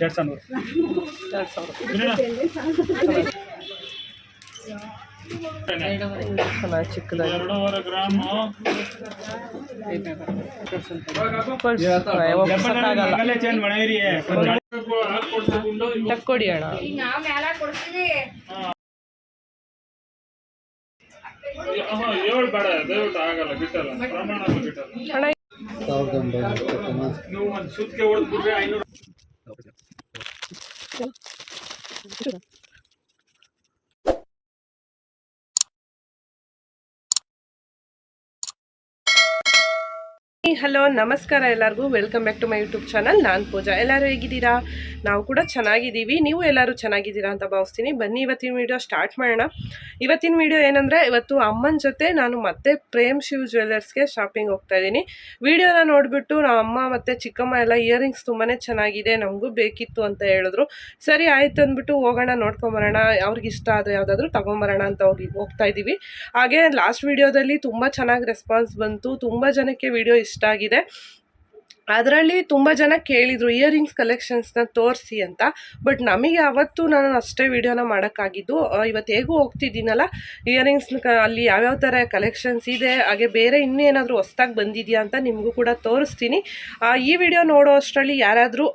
ಎರಡು ಸಾವಿರ. ಎರಡು ಸಾವಿರ ಚಿಕ್ಕದಾಗಿ ತಕ್ಕೊಡಿ ಅಣ್ಣ ಬೇಡ ಆಗಲ್ಲ ಬಿಟ್ಟಲ್ಲ ಪ್ರಮಾಣ ಬಿಟ್ಟಲ್ಲ. ನೀವು ಒಂದು ಸುತ್ತಿಗೆ ಐನೂರು ಹಲೋ, ನಮಸ್ಕಾರ ಎಲ್ಲರಿಗೂ. Welcome back to my YouTube channel ನಾನು ಪೂಜಾ. ಎಲ್ಲರೂ ಹೇಗಿದ್ದೀರಾ? ನಾವು ಕೂಡ ಚೆನ್ನಾಗಿದ್ದೀವಿ. ನೀವು ಎಲ್ಲರೂ ಚೆನ್ನಾಗಿದ್ದೀರಾ ಅಂತ ಭಾವಿಸ್ತೀನಿ. ಬನ್ನಿ, ಇವತ್ತಿನ ವೀಡಿಯೋ ಸ್ಟಾರ್ಟ್ ಮಾಡೋಣ. ಇವತ್ತಿನ ವೀಡಿಯೋ ಏನಂದರೆ, ಇವತ್ತು ಅಮ್ಮನ ಜೊತೆ ನಾನು ಮತ್ತೆ ಪ್ರೇಮ್ ಶಿವ್ ಜ್ಯುವೆಲ್ಲರ್ಸ್ಗೆ ಶಾಪಿಂಗ್ ಹೋಗ್ತಾ ಇದ್ದೀನಿ. ವೀಡಿಯೋನ ನೋಡಿಬಿಟ್ಟು ನಮ್ಮ ಅಮ್ಮ ಮತ್ತು ಚಿಕ್ಕಮ್ಮ ಎಲ್ಲ ಇಯರಿಂಗ್ಸ್ ತುಂಬಾ ಚೆನ್ನಾಗಿದೆ, ನಮಗೂ ಬೇಕಿತ್ತು ಅಂತ ಹೇಳಿದ್ರು. ಸರಿ, ಆಯ್ತು ಅಂದ್ಬಿಟ್ಟು ಹೋಗೋಣ ನೋಡ್ಕೊಂಬರೋಣ ಅವ್ರಿಗೆ ಇಷ್ಟ ಆದರೆ ಯಾವುದಾದ್ರೂ ತೊಗೊಂಬರೋಣ ಅಂತ ಹೋಗಿ ಹೋಗ್ತಾ ಇದ್ದೀವಿ. ಹಾಗೆ ಲಾಸ್ಟ್ ವೀಡಿಯೋದಲ್ಲಿ ತುಂಬ ಚೆನ್ನಾಗಿ ರೆಸ್ಪಾನ್ಸ್ ಬಂತು. ತುಂಬ ಜನಕ್ಕೆ ವಿಡಿಯೋ ಇಷ್ಟ ಆಗಿದೆ ಅದರಲ್ಲಿ ತುಂಬ ಜನ ಕೇಳಿದರು ಇಯರಿಂಗ್ಸ್ ಕಲೆಕ್ಷನ್ಸ್ನ ತೋರಿಸಿ ಅಂತ. ಬಟ್ ನಮಗೆ ಅವತ್ತು ನಾನು ಅಷ್ಟೇ ವೀಡಿಯೋನ ಮಾಡೋಕ್ಕಾಗಿದ್ದು ಇವತ್ತು ಹೇಗೂ ಹೋಗ್ತಿದ್ದೀನಲ್ಲ ಇಯರಿಂಗ್ಸ್ನ ಕ ಅಲ್ಲಿ ಯಾವ್ಯಾವ ಥರ ಕಲೆಕ್ಷನ್ಸ್ ಇದೆ ಹಾಗೆ ಬೇರೆ ಇನ್ನೇನಾದರೂ ಹೊಸ್ದಾಗಿ ಬಂದಿದೆಯಾ ಅಂತ ನಿಮಗೂ ಕೂಡ ತೋರಿಸ್ತೀನಿ. ಆ, ಈ ವಿಡಿಯೋ ನೋಡೋ ಅಷ್ಟರಲ್ಲಿ ಯಾರಾದರೂ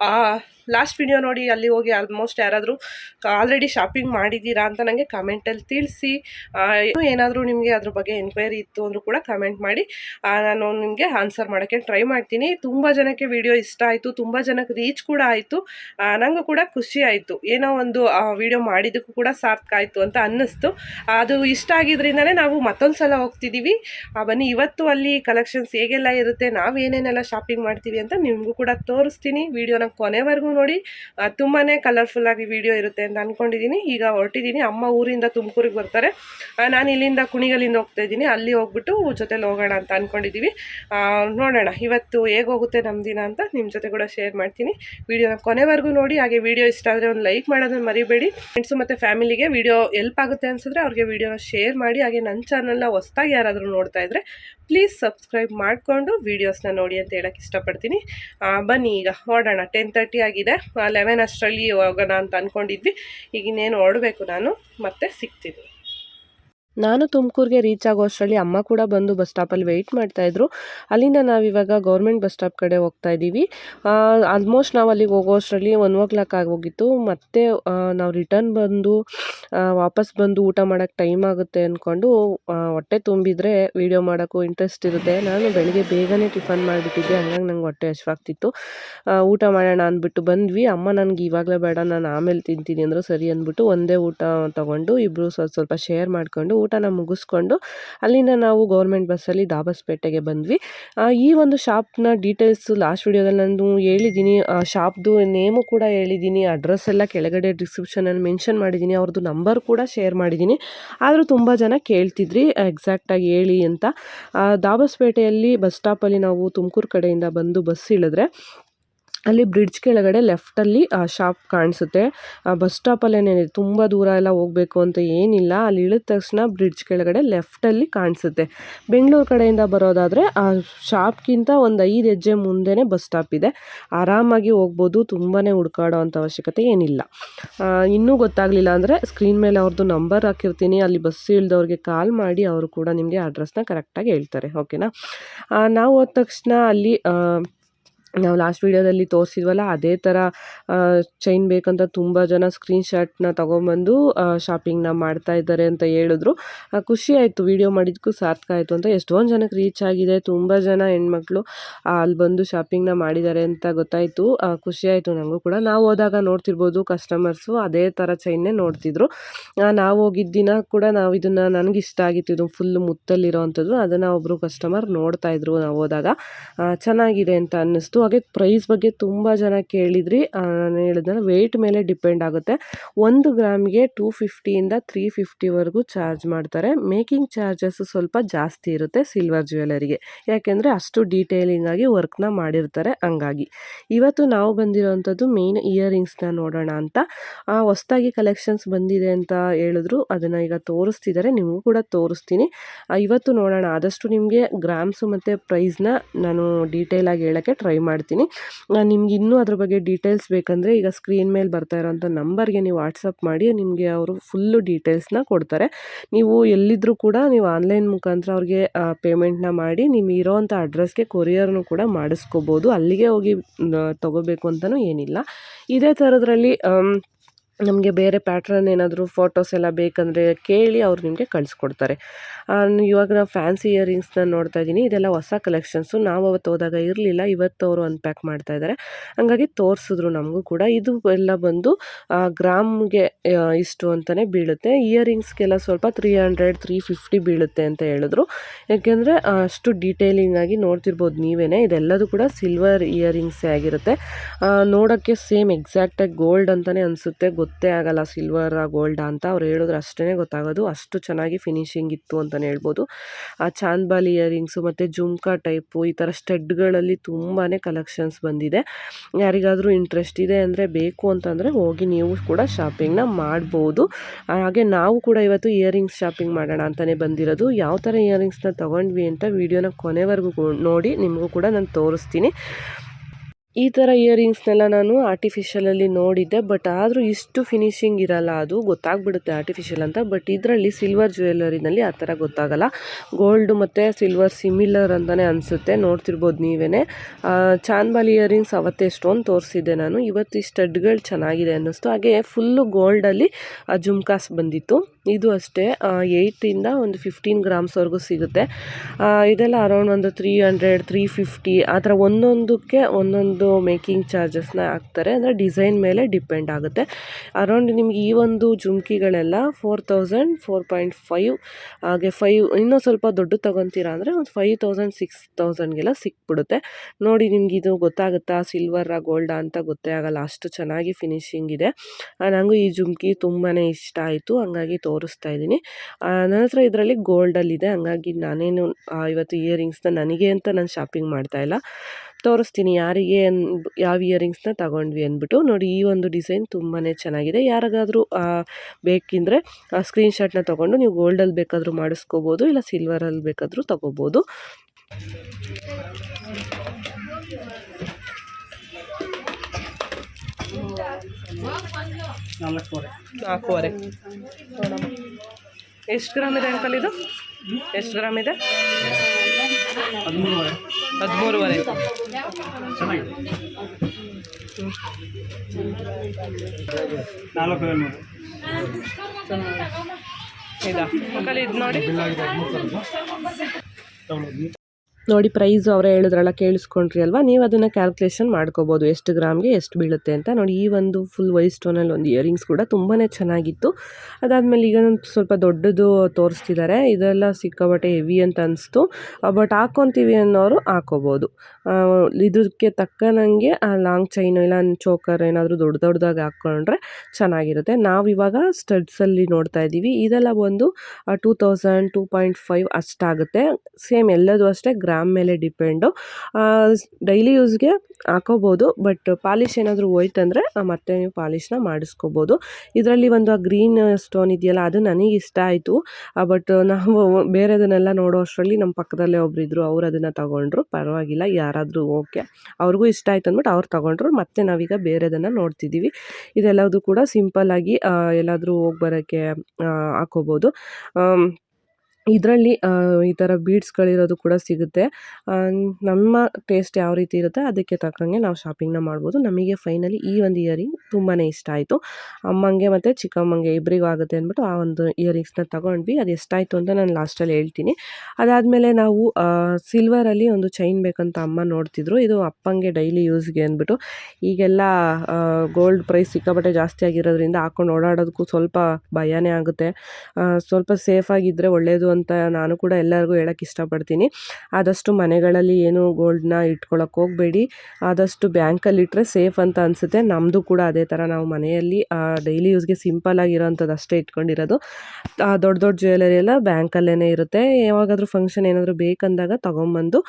ಲಾಸ್ಟ್ ವಿಡಿಯೋ ನೋಡಿ ಅಲ್ಲಿ ಹೋಗಿ ಆಲ್ಮೋಸ್ಟ್ ಯಾರಾದರೂ ಆಲ್ರೆಡಿ ಶಾಪಿಂಗ್ ಮಾಡಿದ್ದೀರಾ ಅಂತ ನನಗೆ ಕಮೆಂಟಲ್ಲಿ ತಿಳಿಸಿ. ಏನಾದರೂ ನಿಮಗೆ ಅದ್ರ ಬಗ್ಗೆ ಎನ್ಕ್ವೈರಿ ಇತ್ತು ಅಂದರೂ ಕೂಡ ಕಮೆಂಟ್ ಮಾಡಿ. ನಾನು ನಿಮಗೆ ಆನ್ಸರ್ ಮಾಡೋಕ್ಕೆ ಟ್ರೈ ಮಾಡ್ತೀನಿ. ತುಂಬ ಜನಕ್ಕೆ ವಿಡಿಯೋ ಇಷ್ಟ ಆಯಿತು, ತುಂಬ ಜನಕ್ಕೆ ರೀಚ್ ಕೂಡ ಆಯಿತು. ನನಗೂ ಕೂಡ ಖುಷಿ ಆಯಿತು. ಏನೋ ಒಂದು ವಿಡಿಯೋ ಮಾಡಿದ್ದಕ್ಕೂ ಕೂಡ ಸಾರ್ಥಕ ಆಯಿತು ಅಂತ ಅನ್ನಿಸ್ತು. ಅದು ಇಷ್ಟ ಆಗಿದ್ದರಿಂದಲೇ ನಾವು ಮತ್ತೊಂದು ಸಲ ಹೋಗ್ತಿದ್ದೀವಿ ಬನ್ನಿ, ಇವತ್ತು ಅಲ್ಲಿ ಕಲೆಕ್ಷನ್ಸ್ ಹೇಗೆಲ್ಲ ಇರುತ್ತೆ, ನಾವು ಏನೇನೆಲ್ಲ ಶಾಪಿಂಗ್ ಮಾಡ್ತೀವಿ ಅಂತ ನಿಮಗೂ ಕೂಡ ತೋರಿಸ್ತೀನಿ. ವಿಡಿಯೋನ ಕೊನೆವರೆಗೂ ನೋಡಿ ತುಂಬಾ ಕಲರ್ಫುಲ್ಲಾಗಿ ವಿಡಿಯೋ ಇರುತ್ತೆ ಅಂತ ಅಂದ್ಕೊಂಡಿದ್ದೀನಿ ಈಗ ಹೊರಟಿದ್ದೀನಿ ಅಮ್ಮ ಊರಿಂದ ತುಮಕೂರಿಗೆ ಬರ್ತಾರೆ. ನಾನು ಇಲ್ಲಿಂದ ಕುಣಿಗಲಿಂದ ಹೋಗ್ತಾ ಇದ್ದೀನಿ. ಅಲ್ಲಿ ಹೋಗ್ಬಿಟ್ಟು ಜೊತೆಲಿ ಹೋಗೋಣ ಅಂತ ಅಂದ್ಕೊಂಡಿದ್ದೀವಿ ನೋಡೋಣ. ಇವತ್ತು ಹೇಗೆ ಹೋಗುತ್ತೆ ನಮ್ಮ ದಿನ ಅಂತ ನಿಮ್ಮ ಜೊತೆ ಕೂಡ ಶೇರ್ ಮಾಡ್ತೀನಿ. ವಿಡಿಯೋನ ಕೊನೆವರೆಗೂ ನೋಡಿ. ಹಾಗೆ ವಿಡಿಯೋ ಇಷ್ಟ ಆದರೆ ಒಂದು ಲೈಕ್ ಮಾಡೋದನ್ನು ಮರಿಬೇಡಿ. ಫ್ರೆಂಡ್ಸು ಮತ್ತು ಫ್ಯಾಮಿಲಿಗೆ ವಿಡಿಯೋ ಎಲ್ಪ್ ಆಗುತ್ತೆ ಅನ್ಸಿದ್ರೆ ಅವ್ರಿಗೆ ವಿಡಿಯೋನ ಶೇರ್ ಮಾಡಿ. ಹಾಗೆ ನನ್ನ ಚಾನಲ್ನ ಹೊಸ್ದಾಗಿ ಯಾರಾದರೂ ನೋಡ್ತಾ ಇದ್ದರೆ ಪ್ಲೀಸ್ ಸಬ್ಸ್ಕ್ರೈಬ್ ಮಾಡಿಕೊಂಡು ವೀಡಿಯೋಸ್ನ ನೋಡಿ ಅಂತ ಹೇಳಕ್ಕೆ ಇಷ್ಟಪಡ್ತೀನಿ. ಬನ್ನಿ ಈಗ ಹೊರಡೋಣ ಟೆನ್ ತರ್ಟಿ ಆಗಿದೆ. ಲೆವೆನ್ ಅಷ್ಟರಲ್ಲಿ ಹೋಗೋಣ ಅಂತ ಅಂದ್ಕೊಂಡಿದ್ವಿ ಈಗ ಇನ್ನೇನು ಹೊರಡಬೇಕು ನಾನು ಮತ್ತೆ ಸಿಗ್ತೀನಿ ನಾನು ತುಮಕೂರಿಗೆ ರೀಚ್ ಆಗೋ ಅಷ್ಟರಲ್ಲಿ ಅಮ್ಮ ಕೂಡ ಬಂದು ಬಸ್ ಸ್ಟಾಪಲ್ಲಿ ವೆಯ್ಟ್ ಮಾಡ್ತಾಯಿದ್ರು ಅಲ್ಲಿಂದ ನಾವಿವಾಗ ಗೌರ್ಮೆಂಟ್ ಬಸ್ ಸ್ಟಾಪ್ ಕಡೆ ಹೋಗ್ತಾ ಇದ್ದೀವಿ. ಆಲ್ಮೋಸ್ಟ್ ನಾವು ಅಲ್ಲಿಗೆ ಹೋಗೋ ಅಷ್ಟರಲ್ಲಿ ಒನ್ ಓ ಕ್ಲಾಕ್ ಆಗೋಗಿತ್ತು ಮತ್ತೆ ನಾವು ರಿಟರ್ನ್ ಬಂದು ವಾಪಸ್ ಬಂದು ಊಟ ಮಾಡೋಕ್ಕೆ ಟೈಮ್ ಆಗುತ್ತೆ ಅಂದ್ಕೊಂಡು ಹೊಟ್ಟೆ ತುಂಬಿದರೆ ವೀಡಿಯೋ ಮಾಡೋಕ್ಕೂ ಇಂಟ್ರೆಸ್ಟ್ ಇರುತ್ತೆ. ನಾನು ಬೆಳಿಗ್ಗೆ ಬೇಗನೆ ಟಿಫನ್ ಮಾಡಿಬಿಟ್ಟಿದ್ದೆ. ಹಂಗಾಗಿ ನಂಗೆ ಹೊಟ್ಟೆ ಹಸಿವಾಗ್ತಿತ್ತು. ಊಟ ಮಾಡೋಣ ಅಂದ್ಬಿಟ್ಟು ಬಂದ್ವಿ. ಅಮ್ಮ ನನಗೆ ಇವಾಗಲೇ ಬೇಡ, ನಾನು ಆಮೇಲೆ ತಿಂತೀನಿ ಅಂದರು ಸರಿ ಅಂದ್ಬಿಟ್ಟು ಒಂದೇ ಊಟ ತೊಗೊಂಡು ಇಬ್ಬರು ಸ್ವಲ್ಪ ಸ್ವಲ್ಪ ಶೇರ್ ಮಾಡ್ಕೊಂಡು ಊಟನ ಮುಗಿಸ್ಕೊಂಡು ಅಲ್ಲಿಂದ ನಾವು ಗೌರ್ಮೆಂಟ್ ಬಸ್ಸಲ್ಲಿ ದಾಬಸ್ಪೇಟೆಗೆ ಬಂದ್ವಿ. ಈ ಒಂದು ಶಾಪ್ನ ಡೀಟೇಲ್ಸ್ ಲಾಸ್ಟ್ ವಿಡಿಯೋದಲ್ಲಿ ನಾನು ಹೇಳಿದ್ದೀನಿ. ಶಾಪ್ದು ನೇಮು ಕೂಡ ಹೇಳಿದ್ದೀನಿ. ಅಡ್ರೆಸ್ ಎಲ್ಲ ಕೆಳಗಡೆ ಡಿಸ್ಕ್ರಿಪ್ಷನಲ್ಲಿ ಮೆನ್ಷನ್ ಮಾಡಿದ್ದೀನಿ. ಅವ್ರದ್ದು ನಂಬರ್ ಕೂಡ ಶೇರ್ ಮಾಡಿದ್ದೀನಿ. ಆದರೂ ತುಂಬ ಜನ ಕೇಳ್ತಿದ್ರಿ, ಎಕ್ಸಾಕ್ಟಾಗಿ ಹೇಳಿ ಅಂತ. ದಾಬಸ್ಪೇಟೆಯಲ್ಲಿ ಬಸ್ ಸ್ಟಾಪಲ್ಲಿ ನಾವು ತುಮಕೂರು ಕಡೆಯಿಂದ ಬಂದು ಬಸ್ ಇಳಿದ್ರೆ ಅಲ್ಲಿ ಬ್ರಿಡ್ಜ್ ಕೆಳಗಡೆ ಲೆಫ್ಟಲ್ಲಿ ಶಾಪ್ ಕಾಣಿಸುತ್ತೆ. ಬಸ್ ಸ್ಟಾಪಲ್ಲೇನೇ ತುಂಬ ದೂರ ಎಲ್ಲ ಹೋಗಬೇಕು ಅಂತ ಏನಿಲ್ಲ. ಅಲ್ಲಿ ಇಳಿದ ತಕ್ಷಣ ಬ್ರಿಡ್ಜ್ ಕೆಳಗಡೆ ಲೆಫ್ಟಲ್ಲಿ ಕಾಣಿಸುತ್ತೆ. ಬೆಂಗಳೂರು ಕಡೆಯಿಂದ ಬರೋದಾದರೆ ಆ ಶಾಪ್ಗಿಂತ ಒಂದು ಐದು ಹೆಜ್ಜೆ ಮುಂದೆಯೇ ಬಸ್ ಸ್ಟಾಪ್ ಇದೆ. ಆರಾಮಾಗಿ ಹೋಗ್ಬೋದು ತುಂಬಾ ಹುಡ್ಕಾಡೋ ಅಂಥ ಅವಶ್ಯಕತೆ ಏನಿಲ್ಲ. ಆ, ಇನ್ನೂ ಗೊತ್ತಾಗಲಿಲ್ಲ ಅಂದರೆ ಸ್ಕ್ರೀನ್ ಮೇಲೆ ಅವ್ರದ್ದು ನಂಬರ್ ಹಾಕಿರ್ತೀನಿ. ಅಲ್ಲಿ ಬಸ್ ಇಳ್ದವ್ರಿಗೆ ಕಾಲ್ ಮಾಡಿ ಅವರು ಕೂಡ ನಿಮಗೆ ಅಡ್ರೆಸ್ನ ಕರೆಕ್ಟಾಗಿ ಹೇಳ್ತಾರೆ. ಓಕೆನಾ? ನಾವು ಹೋದ ತಕ್ಷಣ ಅಲ್ಲಿ ಆ, ನಾವು ಲಾಸ್ಟ್ ವೀಡಿಯೋದಲ್ಲಿ ತೋರಿಸಿದ್ವಲ್ಲ, ಅದೇ ಥರ ಚೈನ್ ಬೇಕಂತ ತುಂಬ ಜನ ಸ್ಕ್ರೀನ್ಶಾಟ್ನ ತೊಗೊಂಬಂದು ಶಾಪಿಂಗ್ನ ಮಾಡ್ತಾ ಇದ್ದಾರೆ ಅಂತ ಹೇಳಿದ್ರು. ಖುಷಿ ಆಯಿತು ವೀಡಿಯೋ ಮಾಡಿದ್ದಕ್ಕೂ ಸಾರ್ಥಕ ಆಯಿತು ಅಂತ. ಎಷ್ಟೊಂದು ಜನಕ್ಕೆ ರೀಚ್ ಆಗಿದೆ, ತುಂಬ ಜನ ಹೆಣ್ಮಕ್ಳು ಅಲ್ಲಿ ಬಂದು ಶಾಪಿಂಗ್ನ ಮಾಡಿದ್ದಾರೆ ಅಂತ ಗೊತ್ತಾಯಿತು. ಖುಷಿ ಆಯಿತು ನನಗೂ ಕೂಡ. ನಾವು ಹೋದಾಗ ನೋಡ್ತಿರ್ಬೋದು ಕಸ್ಟಮರ್ಸು ಅದೇ ಥರ ಚೈನ್ನೇ ನೋಡ್ತಿದ್ರು. ನಾವು ಹೋಗಿದ್ದ ದಿನ ಕೂಡ ನಾವು ಇದನ್ನು, ನನಗೆ ಇಷ್ಟ ಆಗಿತ್ತು, ಇದು ಫುಲ್ ಮುತ್ತಲ್ಲಿರೋ ಅಂಥದ್ದು. ಅದನ್ನು ಒಬ್ಬರು ಕಸ್ಟಮರ್ ನೋಡ್ತಾಯಿದ್ರು ನಾವು ಹೋದಾಗ. ಚೆನ್ನಾಗಿದೆ ಅಂತ ಅನ್ನಿಸ್ತು. ಹಾಗೆ ಪ್ರೈಸ್ ಬಗ್ಗೆ ತುಂಬ ಜನ ಕೇಳಿದ್ರಿ. ನಾನು ಹೇಳಿದ್ರೆ ವೆಯ್ಟ್ ಮೇಲೆ ಡಿಪೆಂಡ್ ಆಗುತ್ತೆ. ಒಂದು ಗ್ರಾಮ್ಗೆ ಟೂ ಫಿಫ್ಟಿಯಿಂದ ತ್ರೀ ಫಿಫ್ಟಿವರೆಗೂ ಚಾರ್ಜ್ ಮಾಡ್ತಾರೆ. ಮೇಕಿಂಗ್ ಚಾರ್ಜಸ್ ಸ್ವಲ್ಪ ಜಾಸ್ತಿ ಇರುತ್ತೆ ಸಿಲ್ವರ್ ಜ್ಯುವೆಲರಿಗೆ ಯಾಕೆಂದರೆ ಅಷ್ಟು ಡೀಟೇಲಿಂಗ್ ಆಗಿ ವರ್ಕ್ನ ಮಾಡಿರ್ತಾರೆ ಹಂಗಾಗಿ. ಇವತ್ತು ನಾವು ಬಂದಿರೋವಂಥದ್ದು ಮೇನ್ ಇಯರಿಂಗ್ಸ್ನ ನೋಡೋಣ ಅಂತ. ಹೊಸ್ದಾಗಿ ಕಲೆಕ್ಷನ್ಸ್ ಬಂದಿದೆ ಅಂತ ಹೇಳಿದ್ರು. ಅದನ್ನು ಈಗ ತೋರಿಸ್ತಿದ್ದಾರೆ ನಿಮಗೂ ಕೂಡ ತೋರಿಸ್ತೀನಿ. ಇವತ್ತು ನೋಡೋಣ. ಆದಷ್ಟು ನಿಮಗೆ ಗ್ರಾಮ್ಸು ಮತ್ತು ಪ್ರೈಸ್ನ ನಾನು ಡೀಟೇಲಾಗಿ ಹೇಳೋಕ್ಕೆ ಟ್ರೈ ಮಾಡ್ತೀನಿ. ನಿಮ್ಗೆ ಇನ್ನೂ ಅದ್ರ ಬಗ್ಗೆ ಡೀಟೇಲ್ಸ್ ಬೇಕಂದರೆ ಈಗ ಸ್ಕ್ರೀನ್ ಮೇಲೆ ಬರ್ತಾ ಇರೋಂಥ ನಂಬರ್ಗೆ ನೀವು ವಾಟ್ಸಪ್ ಮಾಡಿ, ನಿಮಗೆ ಅವರು ಫುಲ್ಲು ಡೀಟೇಲ್ಸ್ನ ಕೊಡ್ತಾರೆ. ನೀವು ಎಲ್ಲಿದ್ದರೂ ಕೂಡ ನೀವು ಆನ್ಲೈನ್ ಮುಖಾಂತರ ಅವ್ರಿಗೆ ಪೇಮೆಂಟ್ನ ಮಾಡಿ ನಿಮ್ಗೆ ಇರೋವಂಥ ಅಡ್ರೆಸ್ಗೆ ಕೊರಿಯರ್ನು ಕೂಡ ಮಾಡಿಸ್ಕೋಬೋದು. ಅಲ್ಲಿಗೆ ಹೋಗಿ ತೊಗೋಬೇಕು ಅಂತಲೂ ಏನಿಲ್ಲ. ಇದೇ ಥರದ್ರಲ್ಲಿ ನಮಗೆ ಬೇರೆ ಪ್ಯಾಟ್ರನ್ ಏನಾದರೂ ಫೋಟೋಸ್ ಎಲ್ಲ ಬೇಕಂದರೆ ಕೇಳಿ ಅವ್ರು ನಿಮಗೆ ಕಳಿಸ್ಕೊಡ್ತಾರೆ. ಇವಾಗ ನಾವು ಫ್ಯಾನ್ಸಿ ಇಯರಿಂಗ್ಸ್ನ ನೋಡ್ತಾ ಇದ್ದೀನಿ. ಇದೆಲ್ಲ ಹೊಸ ಕಲೆಕ್ಷನ್ಸು ನಾವು ಅವತ್ತು ಹೋದಾಗ ಇರಲಿಲ್ಲ. ಇವತ್ತು ಅವರು ಅನ್ಪ್ಯಾಕ್ ಮಾಡ್ತಾ ಇದ್ದಾರೆ ಹಂಗಾಗಿ ತೋರಿಸಿದ್ರು ನಮಗೂ ಕೂಡ. ಇದು ಎಲ್ಲ ಬಂದು ಗ್ರಾಮ್ಗೆ ಇಷ್ಟು ಅಂತಲೇ ಬೀಳುತ್ತೆ. ಇಯರಿಂಗ್ಸ್ಗೆಲ್ಲ ಸ್ವಲ್ಪ ತ್ರೀ ಹಂಡ್ರೆಡ್ ತ್ರೀ ಫಿಫ್ಟಿ ಬೀಳುತ್ತೆ ಅಂತ ಹೇಳಿದ್ರು. ಯಾಕೆಂದರೆ ಅಷ್ಟು ಡೀಟೇಲಿಂಗ್ ಆಗಿ ನೋಡ್ತಿರ್ಬೋದು ನೀವೇ ಇದೆಲ್ಲದೂ ಕೂಡ ಸಿಲ್ವರ್ ಇಯರಿಂಗ್ಸೇ ಆಗಿರುತ್ತೆ. ನೋಡೋಕ್ಕೆ ಸೇಮ್ ಎಕ್ಸಾಕ್ಟಾಗಿ ಗೋಲ್ಡ್ ಅಂತಲೇ ಅನಿಸುತ್ತೆ. ಗೊತ್ತೇ ಆಗಲ್ಲ ಸಿಲ್ವರ್ ಗೋಲ್ಡ್ ಅಂತ ಅವ್ರು ಹೇಳಿದ್ರೆ ಅಷ್ಟೇ ಗೊತ್ತಾಗೋದು. ಅಷ್ಟು ಚೆನ್ನಾಗಿ ಫಿನಿಶಿಂಗ್ ಇತ್ತು ಅಂತಲೇ ಹೇಳ್ಬೋದು. ಆ ಚಾಂದ್ಬಾಲ್ ಇಯರಿಂಗ್ಸು ಮತ್ತು ಜುಮ್ಕಾ ಟೈಪು ಈ ಥರ ಸ್ಟೆಡ್ಗಳಲ್ಲಿ ತುಂಬಾ ಕಲೆಕ್ಷನ್ಸ್ ಬಂದಿದೆ. ಯಾರಿಗಾದರೂ ಇಂಟ್ರೆಸ್ಟ್ ಇದೆ ಅಂದರೆ ಬೇಕು ಅಂತಂದರೆ ಹೋಗಿ ನೀವು ಕೂಡ ಶಾಪಿಂಗ್ನ ಮಾಡ್ಬೋದು. ಹಾಗೆ ನಾವು ಕೂಡ ಇವತ್ತು ಇಯರಿಂಗ್ಸ್ ಶಾಪಿಂಗ್ ಮಾಡೋಣ ಅಂತಲೇ ಬಂದಿರೋದು. ಯಾವ ಥರ ಇಯರಿಂಗ್ಸ್ನ ತೊಗೊಂಡ್ವಿ ಅಂತ ವೀಡಿಯೋನ ಕೊನೆವರೆಗೂ ನೋಡಿ ನಿಮಗೂ ಕೂಡ ನಾನು ತೋರಿಸ್ತೀನಿ. ಈ ಥರ ಇಯರಿಂಗ್ಸ್ನೆಲ್ಲ ನಾನು ಆರ್ಟಿಫಿಷಿಯಲಲ್ಲಿ ನೋಡಿದ್ದೆ, ಬಟ್ ಆದರೂ ಇಷ್ಟು ಫಿನಿಶಿಂಗ್ ಇರಲ್ಲ. ಅದು ಗೊತ್ತಾಗ್ಬಿಡುತ್ತೆ ಆರ್ಟಿಫಿಷಿಯಲ್ ಅಂತ, ಬಟ್ ಇದರಲ್ಲಿ ಸಿಲ್ವರ್ ಜ್ಯುವೆಲ್ಲರಿನಲ್ಲಿ ಆ ಥರ ಗೊತ್ತಾಗಲ್ಲ. ಗೋಲ್ಡ್ ಮತ್ತು ಸಿಲ್ವರ್ ಸಿಮಿಲರ್ ಅಂತಲೇ ಅನಿಸುತ್ತೆ, ನೋಡ್ತಿರ್ಬೋದು ನೀವೇ ಚಾನ್ಬಾಲ್ ಇಯರಿಂಗ್ಸ್ ಅವತ್ತೇ ಸ್ಟೋನ್ ತೋರಿಸಿದ್ದೆ ನಾನು. ಇವತ್ತು ಈ ಸ್ಟಡ್ಗಳು ಚೆನ್ನಾಗಿದೆ ಅನ್ನಿಸ್ತು. ಹಾಗೆ ಫುಲ್ಲು ಗೋಲ್ಡಲ್ಲಿ ಜುಮ್ಕಾಸ್ ಬಂದಿತ್ತು. ಇದು ಅಷ್ಟೇ ಏಯ್ಟಿಂದ ಒಂದು ಫಿಫ್ಟೀನ್ ಗ್ರಾಮ್ಸ್ವರೆಗೂ ಸಿಗುತ್ತೆ. ಇದೆಲ್ಲ ಅರೌಂಡ್ ಒಂದು ತ್ರೀ ಹಂಡ್ರೆಡ್, ತ್ರೀ ಫಿಫ್ಟಿ, ಆ ಥರ ಒಂದೊಂದಕ್ಕೆ ಒಂದೊಂದು ಮೇಕಿಂಗ್ ಚಾರ್ಜಸ್ನ ಹಾಕ್ತಾರೆ, ಅಂದರೆ ಡಿಸೈನ್ ಮೇಲೆ ಡಿಪೆಂಡ್ ಆಗುತ್ತೆ. ಅರೌಂಡ್ ನಿಮ್ಗೆ ಈ ಒಂದು ಜುಮ್ಕಿಗಳೆಲ್ಲ four thousand four point five, ಹಾಗೆ ಫೈವ್, ಇನ್ನೂ ಸ್ವಲ್ಪ ದೊಡ್ಡ ತೊಗೊತೀರಾ ಅಂದರೆ ಒಂದು ಫೈವ್ ತೌಸಂಡ್ ಸಿಕ್ಸ್ ತೌಸಂಡ್ಗೆಲ್ಲ ಸಿಕ್ಬಿಡುತ್ತೆ. ನೋಡಿ ನಿಮ್ಗೆ ಇದು ಗೊತ್ತಾಗುತ್ತಾ, ಸಿಲ್ವರಾ ಗೋಲ್ಡಾ ಅಂತ ಗೊತ್ತೇ ಆಗಲ್ಲ, ಅಷ್ಟು ಚೆನ್ನಾಗಿ ಫಿನಿಶಿಂಗ್ ಇದೆ. ನನಗೂ ಈ ಜುಮ್ಕಿ ತುಂಬಾ ಇಷ್ಟ ಆಯಿತು, ಹಂಗಾಗಿ ತೋರಿಸ್ತಾ ಇದ್ದೀನಿ. ನನ್ನ ಹತ್ರ ಇದರಲ್ಲಿ ಗೋಲ್ಡಲ್ಲಿದೆ, ಹಂಗಾಗಿ ನಾನೇನು ಇವತ್ತು ಇಯರಿಂಗ್ಸ್ನ ನನಗೆ ಅಂತ ನಾನು ಶಾಪಿಂಗ್ ಮಾಡ್ತಾ ಇಲ್ಲ. ತೋರಿಸ್ತೀನಿ ಯಾರಿಗೆ ಅನ್ ಯಾವ ಇಯರಿಂಗ್ಸ್ನ ತಗೊಂಡ್ವಿ ಅಂದ್ಬಿಟ್ಟು. ನೋಡಿ ಈ ಒಂದು ಡಿಸೈನ್ ತುಂಬಾ ಚೆನ್ನಾಗಿದೆ. ಯಾರಿಗಾದರೂ ಬೇಕಿದ್ರೆ ಆ ಸ್ಕ್ರೀನ್ಶಾಟ್ನ ತೊಗೊಂಡು ನೀವು ಗೋಲ್ಡಲ್ಲಿ ಬೇಕಾದರೂ ಮಾಡಿಸ್ಕೋಬೋದು ಇಲ್ಲ ಸಿಲ್ವರಲ್ಲಿ ಬೇಕಾದರೂ ತಗೋಬೋದು. ನಾಲ್ಕೂವರೆ. ನಾಲ್ಕೂವರೆ. ಎಷ್ಟು ಗ್ರಾಮ್ ಇದೆ ಅಂಕಲ್ ಇದು? ಎಷ್ಟು ಗ್ರಾಮ್ ಇದೆ? ಹದಿಮೂರುವರೆ. ನಾಲ್ಕು ಅಂಕಲ್ ಇದು ನೋಡಿ. ನೋಡಿ ಪ್ರೈಸು ಅವರೇ ಹೇಳಿದ್ರಲ್ಲ ಕೇಳಿಸ್ಕೊಂಡ್ರಿ ಅಲ್ವಾ? ನೀವು ಅದನ್ನು ಕ್ಯಾಲ್ಕುಲೇಷನ್ ಮಾಡ್ಕೋಬೋದು. ಎಷ್ಟು ಗ್ರಾಮ್ಗೆ ಎಷ್ಟು ಬೀಳುತ್ತೆ ಅಂತ. ನೋಡಿ ಈ ಒಂದು ಫುಲ್ ವೈ ಸ್ಟೋನಲ್ಲಿ ಒಂದು ಇಯರಿಂಗ್ಸ್ ಕೂಡ ತುಂಬಾ ಚೆನ್ನಾಗಿತ್ತು. ಅದಾದಮೇಲೆ ಈಗ ಒಂದು ಸ್ವಲ್ಪ ದೊಡ್ಡದು ತೋರಿಸ್ತಿದ್ದಾರೆ ಇದೆಲ್ಲ ಸಿಕ್ಕಾಬಟ್ಟೆ ಹೆವಿ ಅಂತ ಅನಿಸ್ತು. ಬಟ್ ಹಾಕ್ಕೊತೀವಿ ಅನ್ನೋರು ಹಾಕೋಬೋದು. ಆ, ಇದಕ್ಕೆ ತಕ್ಕನಂಗೆ ಲಾಂಗ್ ಚೈನು ಇಲ್ಲ ಚೋಕರ್ ಏನಾದರೂ ದೊಡ್ಡ ದೊಡ್ಡದಾಗಿ ಹಾಕ್ಕೊಂಡ್ರೆ ಚೆನ್ನಾಗಿರುತ್ತೆ. ನಾವು ಇವಾಗ ಸ್ಟಡ್ಸಲ್ಲಿ ನೋಡ್ತಾ ಇದ್ದೀವಿ. ಇದೆಲ್ಲ ಒಂದು two thousand two point five ಅಷ್ಟಾಗುತ್ತೆ. Same ಎಲ್ಲದೂ ಅಷ್ಟೇ ಗ್ರಾಮ್ ಮೇಲೆ ಡಿಪೆಂಡು ಡೈಲಿ ಯೂಸ್ಗೆ ಹಾಕೋಬೋದು ಬಟ್ ಪಾಲಿಶ್ ಏನಾದರೂ ಹೋಯ್ತಂದರೆ ಮತ್ತೆ ನೀವು ಪಾಲಿಶ್ನ ಮಾಡಿಸ್ಕೋಬೋದು. ಇದರಲ್ಲಿ ಒಂದು ಆ ಗ್ರೀನ್ ಸ್ಟೋನ್ ಇದೆಯಲ್ಲ, ಅದು ನನಗೆ ಇಷ್ಟ ಆಯಿತು. ಬಟ್ ನಾವು ಬೇರೆದನ್ನೆಲ್ಲ ನೋಡೋ ಅಷ್ಟರಲ್ಲಿ ನಮ್ಮ ಪಕ್ಕದಲ್ಲೇ ಒಬ್ರಿದ್ರು, ಅವ್ರು ಅದನ್ನು ತಗೊಂಡ್ರು. ಪರವಾಗಿಲ್ಲ, ಯಾರಾದರೂ ಓಕೆ. ಅವ್ರಿಗೂ ಇಷ್ಟ ಆಯ್ತು ಅಂದ್ಬಿಟ್ಟು ಅವ್ರು ತಗೊಂಡ್ರು. ಮತ್ತೆ ನಾವೀಗ ಬೇರೆದನ್ನು ನೋಡ್ತಿದ್ದೀವಿ ಇದೆಲ್ಲದೂ ಕೂಡ ಸಿಂಪಲ್ಲಾಗಿ ಎಲ್ಲಾದರೂ ಹೋಗಿ ಬರೋಕ್ಕೆ ಹಾಕೋಬೋದು. ಇದರಲ್ಲಿ ಈ ಥರ ಬೀಡ್ಸ್ಗಳಿರೋದು ಕೂಡ ಸಿಗುತ್ತೆ. ನಮ್ಮ ಟೇಸ್ಟ್ ಯಾವ ರೀತಿ ಇರುತ್ತೆ ಅದಕ್ಕೆ ತಕ್ಕಂಗೆ ನಾವು ಶಾಪಿಂಗ್ನ ಮಾಡ್ಬೋದು. ನಮಗೆ ಫೈನಲಿ ಈ ಒಂದು ಇಯರಿಂಗ್ ತುಂಬಾ ಇಷ್ಟ ಆಯಿತು. ಅಮ್ಮಂಗೆ ಮತ್ತು ಚಿಕ್ಕಮ್ಮಂಗೆ ಇಬ್ಬರಿಗೂ ಆಗುತ್ತೆ ಅಂದ್ಬಿಟ್ಟು ಆ ಒಂದು ಇಯರಿಂಗ್ಸ್ನ ತಗೊಂಡ್ವಿ. ಅದು ಎಷ್ಟಾಯಿತು ಅಂತ ನಾನು ಲಾಸ್ಟಲ್ಲಿ ಹೇಳ್ತೀನಿ. ಅದಾದಮೇಲೆ ನಾವು ಸಿಲ್ವರಲ್ಲಿ ಒಂದು ಚೈನ್ ಬೇಕಂತ ಅಮ್ಮ ನೋಡ್ತಿದ್ರು. ಇದು ಅಪ್ಪಂಗೆ ಡೈಲಿ ಯೂಸ್ಗೆ ಅಂದ್ಬಿಟ್ಟು ಈಗೆಲ್ಲ ಗೋಲ್ಡ್ ಪ್ರೈಸ್ ಸಿಕ್ಕಾಪಟ್ಟೆ ಜಾಸ್ತಿ ಆಗಿರೋದ್ರಿಂದ ಹಾಕೊಂಡು ಓಡಾಡೋದಕ್ಕೂ ಸ್ವಲ್ಪ ಭಯನೇ ಆಗುತ್ತೆ. ಸ್ವಲ್ಪ ಸ್ವಲ್ಪ ಸೇಫಾಗಿದ್ದರೆ ಒಳ್ಳೆಯದು ಅಂತ ನಾನು ಕೂಡ ಎಲ್ಲರಿಗೂ ಹೇಳಕ್ಕೆ ಇಷ್ಟಪಡ್ತೀನಿ. ಆದಷ್ಟು ಮನೆಗಳಲ್ಲಿ ಏನು ಗೋಲ್ಡ್ನ ಇಟ್ಕೊಳಕ್ಕೆ ಹೋಗಬೇಡಿ. ಆದಷ್ಟು ಬ್ಯಾಂಕಲ್ಲಿ ಇಟ್ಟರೆ ಸೇಫ್ ಅಂತ ಅನಿಸುತ್ತೆ. ನಮ್ಮದು ಕೂಡ ಅದೇ ಥರ ನಾವು ಮನೆಯಲ್ಲಿ ಡೈಲಿ ಯೂಸ್ಗೆ ಸಿಂಪಲ್ ಆಗಿರೋಂಥದ್ದು ಅಷ್ಟೇ ಇಟ್ಕೊಂಡಿರೋದು. ದೊಡ್ಡ ದೊಡ್ಡ ಜ್ಯುವೆಲರಿ ಎಲ್ಲ ಬ್ಯಾಂಕಲ್ಲೇ ಇರುತ್ತೆ. ಯಾವಾಗಾದರೂ ಫಂಕ್ಷನ್ ಏನಾದರೂ ಬೇಕಂದಾಗ ತೊಗೊಂಬಂದು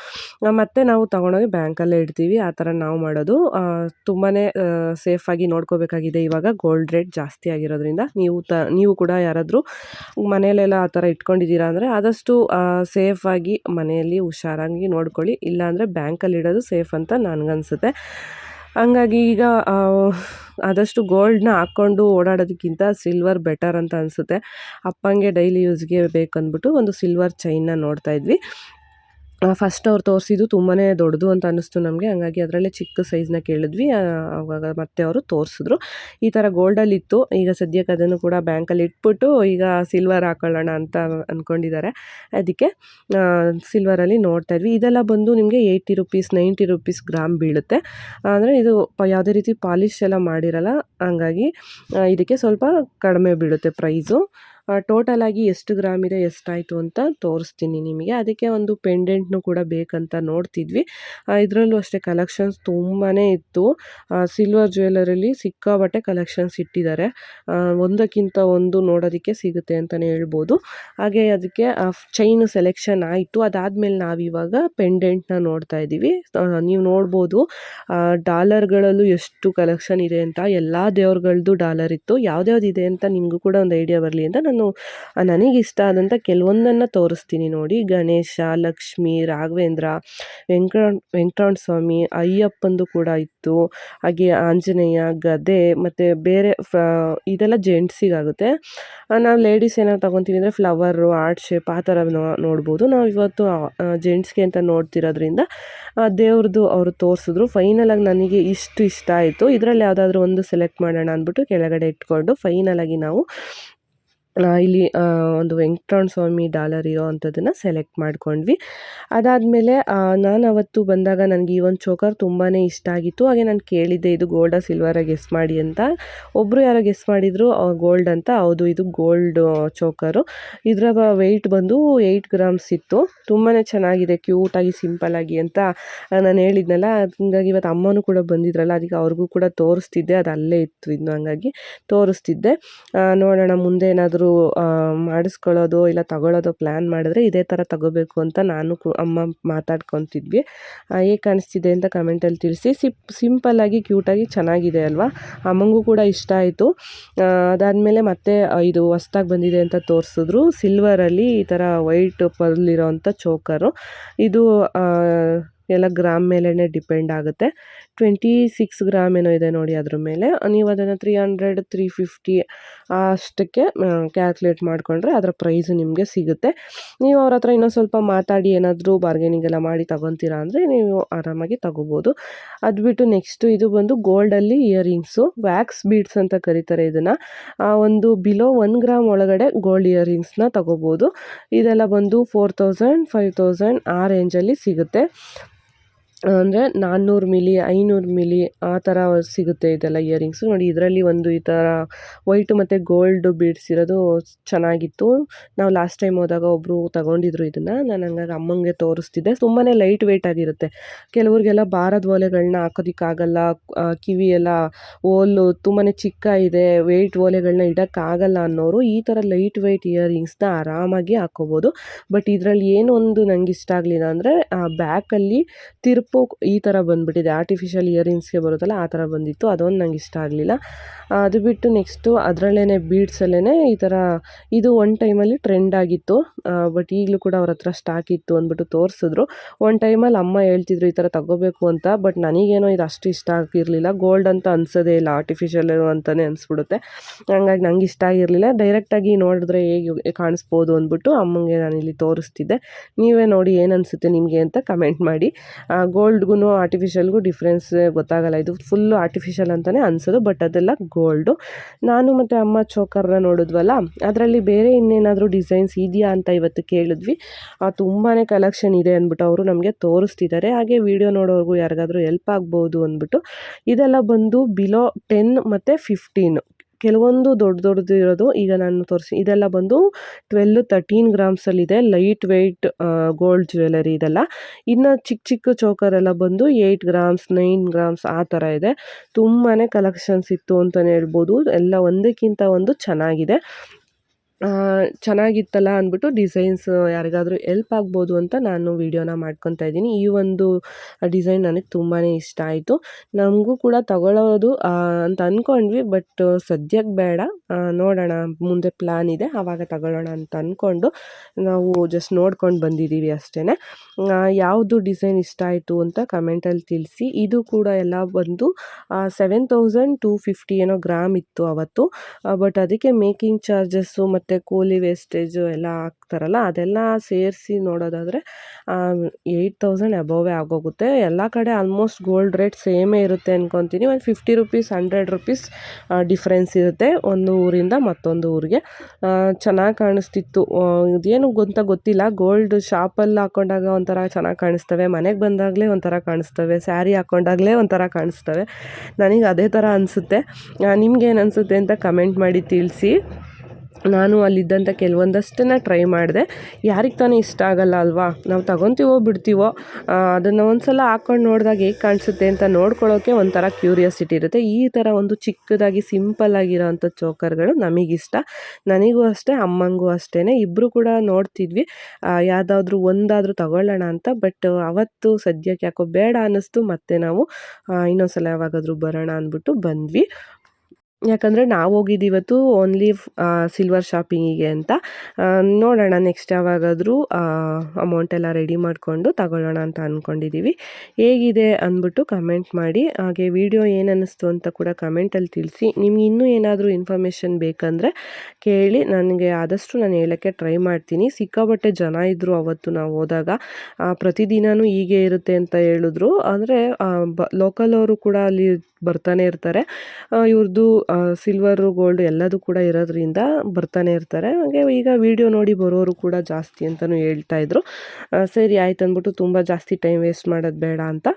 ಮತ್ತೆ ನಾವು ತೊಗೊಂಡೋಗಿ ಬ್ಯಾಂಕಲ್ಲೇ ಇಡ್ತೀವಿ. ಆ ಥರ ನಾವು ಮಾಡೋದು. ತುಂಬಾ ಸೇಫಾಗಿ ನೋಡ್ಕೋಬೇಕಾಗಿದೆ ಇವಾಗ. ಗೋಲ್ಡ್ ರೇಟ್ ಜಾಸ್ತಿ ಆಗಿರೋದ್ರಿಂದ ನೀವು ತ, ನೀವು ಕೂಡ ಯಾರಾದರೂ ಮನೆಯಲ್ಲೆಲ್ಲ ಆ ಥರ ಇಟ್ಕೊಂಡಿದ್ದೀರಾ ಅಂದರೆ ಆದಷ್ಟು ಸೇಫಾಗಿ ಮನೆಯಲ್ಲಿ ಹುಷಾರಾಗಿ ನೋಡ್ಕೊಳ್ಳಿ. ಇಲ್ಲಾಂದರೆ ಬ್ಯಾಂಕಲ್ಲಿ ಇಡೋದು ಸೇಫ್ ಅಂತ ನನಗನ್ಸುತ್ತೆ. ಹಂಗಾಗಿ ಈಗ ಆದಷ್ಟು ಗೋಲ್ಡ್ನ ಹಾಕ್ಕೊಂಡು ಓಡಾಡೋದಕ್ಕಿಂತ ಸಿಲ್ವರ್ ಬೆಟರ್ ಅಂತ ಅನಿಸುತ್ತೆ. ಅಪ್ಪಂಗೆ ಡೈಲಿ ಯೂಸ್ಗೆ ಬೇಕಂದ್ಬಿಟ್ಟು ಒಂದು ಸಿಲ್ವರ್ ಚೈನ್ನ ನೋಡ್ತಾ ಇದ್ವಿ. ಫಸ್ಟ್ ಅವ್ರು ತೋರಿಸಿದ್ದು ತುಂಬಾ ದೊಡ್ಡದು ಅಂತ ಅನ್ನಿಸ್ತು ನಮಗೆ. ಹಂಗಾಗಿ ಅದರಲ್ಲೇ ಚಿಕ್ಕ ಸೈಜ್ನ ಕೇಳಿದ್ವಿ. ಆವಾಗ ಮತ್ತೆ ಅವರು ತೋರಿಸಿದ್ರು. ಈ ಥರ ಗೋಲ್ಡಲ್ಲಿ ಇತ್ತು. ಈಗ ಸದ್ಯಕ್ಕೆ ಅದನ್ನು ಕೂಡ ಬ್ಯಾಂಕಲ್ಲಿ ಇಟ್ಬಿಟ್ಟು ಈಗ ಸಿಲ್ವರ್ ಹಾಕೊಳ್ಳೋಣ ಅಂತ ಅಂದ್ಕೊಂಡಿದ್ದಾರೆ ಅದಕ್ಕೆ ಸಿಲ್ವರಲ್ಲಿ ನೋಡ್ತಾ ಇದ್ವಿ. ಇದೆಲ್ಲ ಬಂದು ನಿಮಗೆ eighty rupees ninety rupees gram ಬೀಳುತ್ತೆ. ಅಂದರೆ ಇದು ಯಾವುದೇ ರೀತಿ ಪಾಲಿಶ್ ಎಲ್ಲ ಮಾಡಿರಲ್ಲ. ಹಂಗಾಗಿ ಇದಕ್ಕೆ ಸ್ವಲ್ಪ ಕಡಿಮೆ ಬೀಳುತ್ತೆ ಪ್ರೈಸು ಟೋಟಲ್ ಆಗಿ ಎಷ್ಟು ಗ್ರಾಮ್ ಇದೆ, ಎಷ್ಟಾಯಿತು ಅಂತ ತೋರಿಸ್ತೀನಿ ನಿಮಗೆ. ಅದಕ್ಕೆ ಒಂದು ಪೆಂಡೆಂಟ್ನು ಕೂಡ ಬೇಕಂತ ನೋಡ್ತಿದ್ವಿ. ಇದರಲ್ಲೂ ಅಷ್ಟೇ ಕಲೆಕ್ಷನ್ಸ್ ತುಂಬಾ ಇತ್ತು. ಸಿಲ್ವರ್ ಜ್ಯುವೆಲರಲ್ಲಿ ಸಿಕ್ಕಾಬಟ್ಟೆ ಕಲೆಕ್ಷನ್ಸ್ ಇಟ್ಟಿದ್ದಾರೆ. ಒಂದಕ್ಕಿಂತ ಒಂದು ನೋಡೋದಕ್ಕೆ ಸಿಗುತ್ತೆ ಅಂತಲೇ ಹೇಳ್ಬೋದು. ಹಾಗೆ ಅದಕ್ಕೆ ಚೈನ್ ಸೆಲೆಕ್ಷನ್ ಆಯಿತು. ಅದಾದಮೇಲೆ ನಾವಿವಾಗ ಪೆಂಡೆಂಟ್ನ ನೋಡ್ತಾ ಇದ್ದೀವಿ. ನೀವು ನೋಡ್ಬೋದು ಡಾಲರ್ಗಳಲ್ಲೂ ಎಷ್ಟು ಕಲೆಕ್ಷನ್ ಇದೆ ಅಂತ. ಎಲ್ಲ ದೇವ್ರಗಳದ್ದು ಡಾಲರ್ ಇತ್ತು. ಯಾವ್ದ್ಯಾವ್ದು ಇದೆ ಅಂತ ನಿಮಗೂ ಕೂಡ ಒಂದು ಐಡಿಯಾ ಬರಲಿ ಅಂತ ನಾನು ನನಗಿಷ್ಟ ಆದಂಥ ಕೆಲವೊಂದನ್ನು ತೋರಿಸ್ತೀನಿ ನೋಡಿ. ಗಣೇಶ, ಲಕ್ಷ್ಮಿ, ರಾಘವೇಂದ್ರ, ವೆಂಕಟ ವೆಂಕಟರಮಣ ಸ್ವಾಮಿ ಅಯ್ಯಪ್ಪಂದು ಕೂಡ ಇತ್ತು. ಹಾಗೆ ಆಂಜನೇಯ, ಗದೆ ಮತ್ತು ಬೇರೆ ಫ, ಇದೆಲ್ಲ ಜೆಂಟ್ಸಿಗಾಗುತ್ತೆ. ನಾವು ಲೇಡೀಸ್ ಏನಾರು ತೊಗೊತೀವಿ ಅಂದರೆ ಫ್ಲವರು, ಆರ್ಟ್ ಶೇಪ್ ಆ ಥರ ನೋಡ್ಬೋದು. ನಾವು ಇವತ್ತು ಜೆಂಟ್ಸ್ಗೆ ಅಂತ ನೋಡ್ತಿರೋದ್ರಿಂದ ದೇವ್ರದ್ದು ಅವರು ತೋರಿಸಿದ್ರು. ಫೈನಲಾಗಿ ನನಗೆ ಇಷ್ಟು ಇಷ್ಟ ಆಯಿತು. ಇದರಲ್ಲಿ ಯಾವುದಾದ್ರೂ ಒಂದು ಸೆಲೆಕ್ಟ್ ಮಾಡೋಣ ಅಂದ್ಬಿಟ್ಟು ಕೆಳಗಡೆ ಇಟ್ಕೊಂಡು ಫೈನಲಾಗಿ ನಾವು ಇಲ್ಲಿ ಒಂದು ವೆಂಕಟರಮಣ ಸ್ವಾಮಿ ಡಾಲರ್ ಇರೋ ಅಂಥದ್ದನ್ನು ಸೆಲೆಕ್ಟ್ ಮಾಡ್ಕೊಂಡ್ವಿ. ಅದಾದಮೇಲೆ ನಾನು ಅವತ್ತು ಬಂದಾಗ ನನಗೆ ಈ ಒಂದು ಚೋಕರ್ ತುಂಬಾ ಇಷ್ಟ ಆಗಿತ್ತು. ಹಾಗೆ ನಾನು ಕೇಳಿದ್ದೆ, ಇದು ಗೋಲ್ಡ ಸಿಲ್ವರ ಗೆಸ್ ಮಾಡಿ ಅಂತ. ಒಬ್ಬರು ಯಾರೋ ಗೆಸ್ ಮಾಡಿದರು ಗೋಲ್ಡ್ ಅಂತ. ಹೌದು, ಇದು ಗೋಲ್ಡ್ ಚೋಕರು. ಇದರ ವೆಯ್ಟ್ ಬಂದು ಏಯ್ಟ್ ಗ್ರಾಮ್ಸ್ ಇತ್ತು. ತುಂಬಾ ಚೆನ್ನಾಗಿದೆ ಕ್ಯೂಟಾಗಿ ಸಿಂಪಲ್ಲಾಗಿ ಅಂತ ನಾನು ಹೇಳಿದ್ನಲ್ಲ. ಹಂಗಾಗಿ ಇವತ್ತು ಅಮ್ಮನೂ ಕೂಡ ಬಂದಿದ್ರಲ್ಲ, ಅದಕ್ಕೆ ಅವ್ರಿಗೂ ಕೂಡ ತೋರಿಸ್ತಿದ್ದೆ. ಅದು ಅಲ್ಲೇ ಇತ್ತು ಇನ್ನು ಹಂಗಾಗಿ ತೋರಿಸ್ತಿದ್ದೆ. ನೋಡೋಣ, ಮುಂದೆ ಏನಾದರೂ ಮಾಡಿಸ್ಕೊಳ್ಳೋದು ಇಲ್ಲ ತಗೊಳ್ಳೋದು ಪ್ಲ್ಯಾನ್ ಮಾಡಿದ್ರೆ ಇದೇ ಥರ ತಗೋಬೇಕು ಅಂತ ನಾನು ಅಮ್ಮ ಮಾತಾಡ್ಕೊತಿದ್ವಿ. ಹೇಗೆ ಕಾಣಿಸ್ತಿದೆ ಅಂತ ಕಮೆಂಟಲ್ಲಿ ತಿಳಿಸಿ. ಸಿಪ್ ಸಿಂಪಲ್ಲಾಗಿ ಕ್ಯೂಟಾಗಿ ಚೆನ್ನಾಗಿದೆ ಅಲ್ವಾ? ಅಮ್ಮಂಗೂ ಕೂಡ ಇಷ್ಟ ಆಯಿತು. ಅದಾದಮೇಲೆ ಮತ್ತೆ ಇದು ಹೊಸ್ದಾಗಿ ಬಂದಿದೆ ಅಂತ ತೋರಿಸಿದ್ರು. ಸಿಲ್ವರಲ್ಲಿ ಈ ಥರ ವೈಟ್ ಪರ್ಲ್ ಇರೋವಂಥ ಚೋಕರು ಇದು ಎಲ್ಲ ಗ್ರಾಮ್ ಮೇಲೇ ಡಿಪೆಂಡ್ ಆಗುತ್ತೆ. ಟ್ವೆಂಟಿ ಸಿಕ್ಸ್ ಗ್ರಾಮ್ ಏನೋ ಇದೆ ನೋಡಿ ಅದ್ರ ಮೇಲೆ. ನೀವು ಅದನ್ನು ತ್ರೀ ಹಂಡ್ರೆಡ್ ತ್ರೀ ಫಿಫ್ಟಿ ಅಷ್ಟಕ್ಕೆ ಕ್ಯಾಲ್ಕುಲೇಟ್ ಮಾಡಿಕೊಂಡ್ರೆ ಅದರ ಪ್ರೈಸ್ ನಿಮಗೆ ಸಿಗುತ್ತೆ. ನೀವು ಅವ್ರ ಹತ್ರ ಇನ್ನೊಂದು ಸ್ವಲ್ಪ ಮಾತಾಡಿ ಏನಾದರೂ ಬಾರ್ಗೇನಿಂಗ್ ಎಲ್ಲ ಮಾಡಿ ತಗೊತೀರಾ ಅಂದರೆ ನೀವು ಆರಾಮಾಗಿ ತಗೋಬೋದು. ಅದು ಬಿಟ್ಟು ನೆಕ್ಸ್ಟು ಇದು ಬಂದು ಗೋಲ್ಡಲ್ಲಿ ಇಯರಿಂಗ್ಸು ವ್ಯಾಕ್ಸ್ ಬೀಡ್ಸ್ ಅಂತ ಕರೀತಾರೆ ಇದನ್ನು. ಒಂದು ಬಿಲೋ ಒನ್ ಗ್ರಾಮ್ ಒಳಗಡೆ ಗೋಲ್ಡ್ ಇಯರಿಂಗ್ಸ್ನ ತಗೋಬೋದು. ಇದೆಲ್ಲ ಬಂದು ಫೋರ್ ತೌಸಂಡ್ ಫೈವ್ ತೌಸಂಡ್ ಆ ರೇಂಜಲ್ಲಿ ಸಿಗುತ್ತೆ. ಅಂದರೆ ನಾನ್ನೂರು ಮಿಲಿ, ಐನೂರು ಮಿಲಿ ಆ ಥರ ಸಿಗುತ್ತೆ ಇದೆಲ್ಲ ಇಯರಿಂಗ್ಸು. ನೋಡಿ, ಇದರಲ್ಲಿ ಒಂದು ಈ ಥರ ವೈಟು ಮತ್ತು ಗೋಲ್ಡು ಬೀಡ್ಸ್ ಚೆನ್ನಾಗಿತ್ತು. ನಾವು ಲಾಸ್ಟ್ ಟೈಮ್ ಹೋದಾಗ ಒಬ್ಬರು ತಗೊಂಡಿದ್ರು ಇದನ್ನು. ನಾನು ಹಂಗಾಗಿ ಅಮ್ಮಂಗೆ ತೋರಿಸ್ತಿದ್ದೆ. ತುಂಬಾ ಲೈಟ್ ವೆಯ್ಟ್ ಆಗಿರುತ್ತೆ. ಕೆಲವ್ರಿಗೆಲ್ಲ ಭಾರದ ಓಲೆಗಳನ್ನ ಹಾಕೋದಿಕ್ಕಾಗಲ್ಲ. ಕಿವಿ ಎಲ್ಲ ಓಲು ತುಂಬಾ ಚಿಕ್ಕ ಇದೆ. ವೆಯ್ಟ್ ಓಲೆಗಳನ್ನ ಇಡೋಕ್ಕಾಗಲ್ಲ ಅನ್ನೋರು ಈ ಥರ ಲೈಟ್ ವೆಯ್ಟ್ ಇಯರಿಂಗ್ಸ್ನ ಆರಾಮಾಗಿ ಹಾಕೋಬೋದು. ಬಟ್ ಇದರಲ್ಲಿ ಏನೊಂದು ಒಂದು ನಂಗೆ ಇಷ್ಟ ಆಗಲಿಲ್ಲ ಅಂದರೆ ಬ್ಯಾಕಲ್ಲಿ ತಿರುಪು ಈ ಥರ ಬಂದುಬಿಟ್ಟಿದೆ. ಆರ್ಟಿಫಿಷಿಯಲ್ ಇಯರಿಂಗ್ಸ್ಗೆ ಬರುತ್ತಲ್ಲ, ಆ ಥರ ಬಂದಿತ್ತು. ಅದೊಂದು ನಂಗೆ ಇಷ್ಟ ಆಗಲಿಲ್ಲ. ಅದು ಬಿಟ್ಟು ನೆಕ್ಸ್ಟು ಅದರಲ್ಲೇ ಬೀಡ್ಸಲ್ಲೇ ಈ ಥರ ಇದು ಒನ್ ಟೈಮಲ್ಲಿ ಟ್ರೆಂಡ್ ಆಗಿತ್ತು. ಬಟ್ ಈಗಲೂ ಕೂಡ ಅವ್ರ ಹತ್ರ ಸ್ಟಾಕ್ ಇತ್ತು ಅಂದ್ಬಿಟ್ಟು ತೋರಿಸಿದ್ರು. ಒನ್ ಟೈಮಲ್ಲಿ ಅಮ್ಮ ಹೇಳ್ತಿದ್ರು ಈ ಥರ ತಗೋಬೇಕು ಅಂತ ಬಟ್ ನನಗೇನೋ ಇದು ಅಷ್ಟು ಇಷ್ಟ ಆಗಿರಲಿಲ್ಲ ಗೋಲ್ಡ್ ಅಂತ ಅನ್ಸೋದೇ ಇಲ್ಲ ಆರ್ಟಿಫಿಷಿಯಲ್ ಅಂತಲೇ ಅನಿಸ್ಬಿಡುತ್ತೆ. ಹಂಗಾಗಿ ನಂಗೆ ಇಷ್ಟ ಆಗಿರಲಿಲ್ಲ. ಡೈರೆಕ್ಟಾಗಿ ನೋಡಿದ್ರೆ ಹೇಗೆ ಕಾಣಿಸ್ಬೋದು ಅಂದ್ಬಿಟ್ಟು ಅಮ್ಮಂಗೆ ಇಲ್ಲಿ ತೋರಿಸ್ತಿದ್ದೆ. ನೀವೇ ನೋಡಿ ಏನು ಅನಿಸುತ್ತೆ ನಿಮಗೆ ಅಂತ ಕಮೆಂಟ್ ಮಾಡಿ. ಗೋಲ್ಡ್ಗೂ ಆರ್ಟಿಫಿಷಿಯಲ್ಗೂ ಡಿಫ್ರೆನ್ಸ್ ಗೊತ್ತಾಗಲ್ಲ. ಇದು ಫುಲ್ಲು ಆರ್ಟಿಫಿಷಿಯಲ್ ಅಂತಲೇ ಅನಿಸೋದು, ಬಟ್ ಅದೆಲ್ಲ ಗೋಲ್ಡು. ನಾನು ಮತ್ತು ಅಮ್ಮ ಚೋಕರ್ನ ನೋಡಿದ್ವಲ್ಲ, ಅದರಲ್ಲಿ ಬೇರೆ ಇನ್ನೇನಾದರೂ ಡಿಸೈನ್ಸ್ ಇದೆಯಾ ಅಂತ ಇವತ್ತು ಕೇಳಿದ್ವಿ. ತುಂಬಾ ಕಲೆಕ್ಷನ್ ಇದೆ ಅಂದ್ಬಿಟ್ಟು ಅವರು ನಮಗೆ ತೋರಿಸ್ತಿದ್ದಾರೆ. ಹಾಗೆ ವಿಡಿಯೋ ನೋಡೋರ್ಗೂ ಯಾರಿಗಾದರೂ ಹೆಲ್ಪ್ ಆಗ್ಬೋದು ಅಂದ್ಬಿಟ್ಟು. ಇದೆಲ್ಲ ಬಂದು ಬಿಲೋ ಟೆನ್ ಮತ್ತು ಫಿಫ್ಟೀನ್. ಕೆಲವೊಂದು ದೊಡ್ಡ ದೊಡ್ಡದು ಇರೋದು ಈಗ ನಾನು ತೋರಿಸಿ, ಇದೆಲ್ಲ ಬಂದು ಟ್ವೆಲ್ ತರ್ಟೀನ್ ಗ್ರಾಮ್ಸಲ್ಲಿದೆ, ಲೈಟ್ ವೆಯ್ಟ್ ಗೋಲ್ಡ್ ಜ್ಯುವೆಲರಿ ಇದೆಲ್ಲ. ಇನ್ನು ಚಿಕ್ಕ ಚಿಕ್ಕ ಚೋಕರೆಲ್ಲ ಬಂದು ಏಯ್ಟ್ ಗ್ರಾಮ್ಸ್, ನೈನ್ ಗ್ರಾಮ್ಸ್ ಆ ಥರ ಇದೆ. ತುಂಬಾ ಕಲೆಕ್ಷನ್ಸ್ ಇತ್ತು ಅಂತಲೇ ಹೇಳ್ಬೋದು. ಎಲ್ಲ ಒಂದಕ್ಕಿಂತ ಒಂದು ಚೆನ್ನಾಗಿದೆ. ಚೆನ್ನಾಗಿತ್ತಲ್ಲ ಅಂದ್ಬಿಟ್ಟು ಡಿಸೈನ್ಸ್ ಯಾರಿಗಾದರೂ ಎಲ್ಪ್ ಆಗ್ಬೋದು ಅಂತ ನಾನು ವೀಡಿಯೋನ ಮಾಡ್ಕೊತಾ ಇದ್ದೀನಿ. ಈ ಒಂದು ಡಿಸೈನ್ ನನಗೆ ತುಂಬಾ ಇಷ್ಟ ಆಯಿತು. ನಮಗೂ ಕೂಡ ತಗೊಳ್ಳೋದು ಅಂತ ಅಂದ್ಕೊಂಡ್ವಿ ಬಟ್ ಸದ್ಯಕ್ಕೆ ಬೇಡ. ನೋಡೋಣ, ಮುಂದೆ ಪ್ಲ್ಯಾನ್ ಇದೆ, ಆವಾಗ ತಗೊಳ್ಳೋಣ ಅಂತ ಅಂದ್ಕೊಂಡು ನಾವು ಜಸ್ಟ್ ನೋಡ್ಕೊಂಡು ಬಂದಿದ್ದೀವಿ ಅಷ್ಟೇ ಯಾವುದು ಡಿಸೈನ್ ಇಷ್ಟ ಆಯಿತು ಅಂತ ಕಮೆಂಟಲ್ಲಿ ತಿಳಿಸಿ. ಇದು ಕೂಡ ಎಲ್ಲ ಬಂದು ಸೆವೆನ್ ತೌಸಂಡ್ ಏನೋ ಗ್ರಾಮ್ ಇತ್ತು ಅವತ್ತು. ಬಟ್ ಅದಕ್ಕೆ ಮೇಕಿಂಗ್ ಚಾರ್ಜಸ್ಸು ಮತ್ತು ಕೂಲಿ ವೇಸ್ಟೇಜು ಎಲ್ಲ ಹಾಕ್ತಾರಲ್ಲ, ಅದೆಲ್ಲ ಸೇರಿಸಿ ನೋಡೋದಾದರೆ ಏಯ್ಟ್ ತೌಸಂಡ್ ಅಬೋವೇ ಆಗೋಗುತ್ತೆ. ಎಲ್ಲ ಕಡೆ ಆಲ್ಮೋಸ್ಟ್ ಗೋಲ್ಡ್ ರೇಟ್ ಸೇಮೇ ಇರುತ್ತೆ ಅಂದ್ಕೊತೀನಿ ಒಂದು fifty rupees hundred rupees difference ಇರುತ್ತೆ ಒಂದು ಊರಿಂದ ಮತ್ತೊಂದು ಊರಿಗೆ. ಚೆನ್ನಾಗಿ ಕಾಣಿಸ್ತಿತ್ತು. ಇದೇನು ಅಂತ ಗೊತ್ತಿಲ್ಲ. ಗೋಲ್ಡ್ ಶಾಪಲ್ಲಿ ಹಾಕೊಂಡಾಗ ಒಂಥರ ಚೆನ್ನಾಗಿ ಕಾಣಿಸ್ತವೆ. ಮನೆಗೆ ಬಂದಾಗಲೇ ಒಂಥರ ಕಾಣಿಸ್ತವೆ. ಸ್ಯಾರಿ ಹಾಕ್ಕೊಂಡಾಗಲೇ ಒಂಥರ ಕಾಣಿಸ್ತವೆ. ನನಗೆ ಅದೇ ಥರ ಅನಿಸುತ್ತೆ. ನಿಮ್ಗೇನು ಅನಿಸುತ್ತೆ ಅಂತ ಕಮೆಂಟ್ ಮಾಡಿ ತಿಳಿಸಿ. ನಾನು ಅಲ್ಲಿದ್ದಂಥ ಕೆಲವೊಂದಷ್ಟನ್ನು ಟ್ರೈ ಮಾಡಿದೆ. ಯಾರಿಗೆ ತಾನೇ ಇಷ್ಟ ಆಗಲ್ಲ ಅಲ್ವಾ? ನಾವು ತಗೊತೀವೋ ಬಿಡ್ತೀವೋ ಅದನ್ನು ಒಂದು ಸಲ ಹಾಕ್ಕೊಂಡು ನೋಡಿದಾಗ ಹೇಗೆ ಕಾಣಿಸುತ್ತೆ ಅಂತ ನೋಡ್ಕೊಳ್ಳೋಕ್ಕೆ ಒಂಥರ ಕ್ಯೂರಿಯಾಸಿಟಿ ಇರುತ್ತೆ. ಈ ಥರ ಒಂದು ಚಿಕ್ಕದಾಗಿ ಸಿಂಪಲ್ ಆಗಿರೋವಂಥ ಚೋಕರ್ಗಳು ನಮಗಿಷ್ಟ. ನನಗೂ ಅಷ್ಟೇ, ಅಮ್ಮಂಗೂ ಅಷ್ಟೇ ಇಬ್ಬರು ಕೂಡ ನೋಡ್ತಿದ್ವಿ. ಯಾವುದಾದ್ರೂ ಒಂದಾದರೂ ತಗೊಳ್ಳೋಣ ಅಂತ. ಬಟ್ ಅವತ್ತು ಸದ್ಯಕ್ಕೆ ಯಾಕೋ ಬೇಡ ಅನ್ನಿಸ್ತು. ಮತ್ತೆ ನಾವು ಇನ್ನೊಂದು ಸಲ ಯಾವಾಗಾದರೂ ಬರೋಣ ಅಂದ್ಬಿಟ್ಟು ಬಂದ್ವಿ. ಯಾಕಂದರೆ ನಾವು ಹೋಗಿದ್ದು ಇವತ್ತು ಓನ್ಲಿ ಸಿಲ್ವರ್ ಶಾಪಿಂಗಿಗೆ ಅಂತ. ನೋಡೋಣ ನೆಕ್ಸ್ಟ್ ಯಾವಾಗಾದರೂ ಅಮೌಂಟ್ ಎಲ್ಲ ರೆಡಿ ಮಾಡಿಕೊಂಡು ತಗೊಳ್ಳೋಣ ಅಂತ ಅಂದ್ಕೊಂಡಿದ್ದೀವಿ ಹೇಗಿದೆ ಅಂದ್ಬಿಟ್ಟು ಕಮೆಂಟ್ ಮಾಡಿ. ಹಾಗೆ ವಿಡಿಯೋ ಏನು ಅನ್ನಿಸ್ತು ಅಂತ ಕೂಡ ಕಮೆಂಟಲ್ಲಿ ತಿಳಿಸಿ. ನಿಮ್ಗೆ ಇನ್ನೂ ಏನಾದರೂ ಇನ್ಫಾರ್ಮೇಷನ್ ಬೇಕಂದರೆ ಕೇಳಿ. ನನಗೆ ಆದಷ್ಟು ನಾನು ಹೇಳೋಕ್ಕೆ ಟ್ರೈ ಮಾಡ್ತೀನಿ. ಸಿಕ್ಕಾಬಟ್ಟೆ ಜನ ಇದ್ದರು ಅವತ್ತು ನಾವು ಹೋದಾಗ. ಪ್ರತಿದಿನವೂ ಹೀಗೆ ಇರುತ್ತೆ ಅಂತ ಹೇಳಿದ್ರು. ಅಂದರೆ ಬ ಲೋಕಲ್ ಅವರು ಕೂಡ ಅಲ್ಲಿ ಬರ್ತಾನೆ ಇರ್ತಾರೆ. ಇವ್ರದ್ದು ಸಿಲ್ವರು ಗೋಲ್ಡ್ ಎಲ್ಲದೂ ಕೂಡ ಇರೋದ್ರಿಂದ ಬರ್ತಾನೆ ಇರ್ತಾರೆ. ಹಾಗೆ ಈಗ ವಿಡಿಯೋ ನೋಡಿ ಬರೋರು ಕೂಡ ಜಾಸ್ತಿ ಅಂತಲೂ ಹೇಳ್ತಾ ಇದ್ರು. ಸರಿ ಆಯ್ತು ಅಂದ್ಬಿಟ್ಟು ತುಂಬ ಜಾಸ್ತಿ ಟೈಮ್ ವೇಸ್ಟ್ ಮಾಡೋದು ಬೇಡ ಅಂತ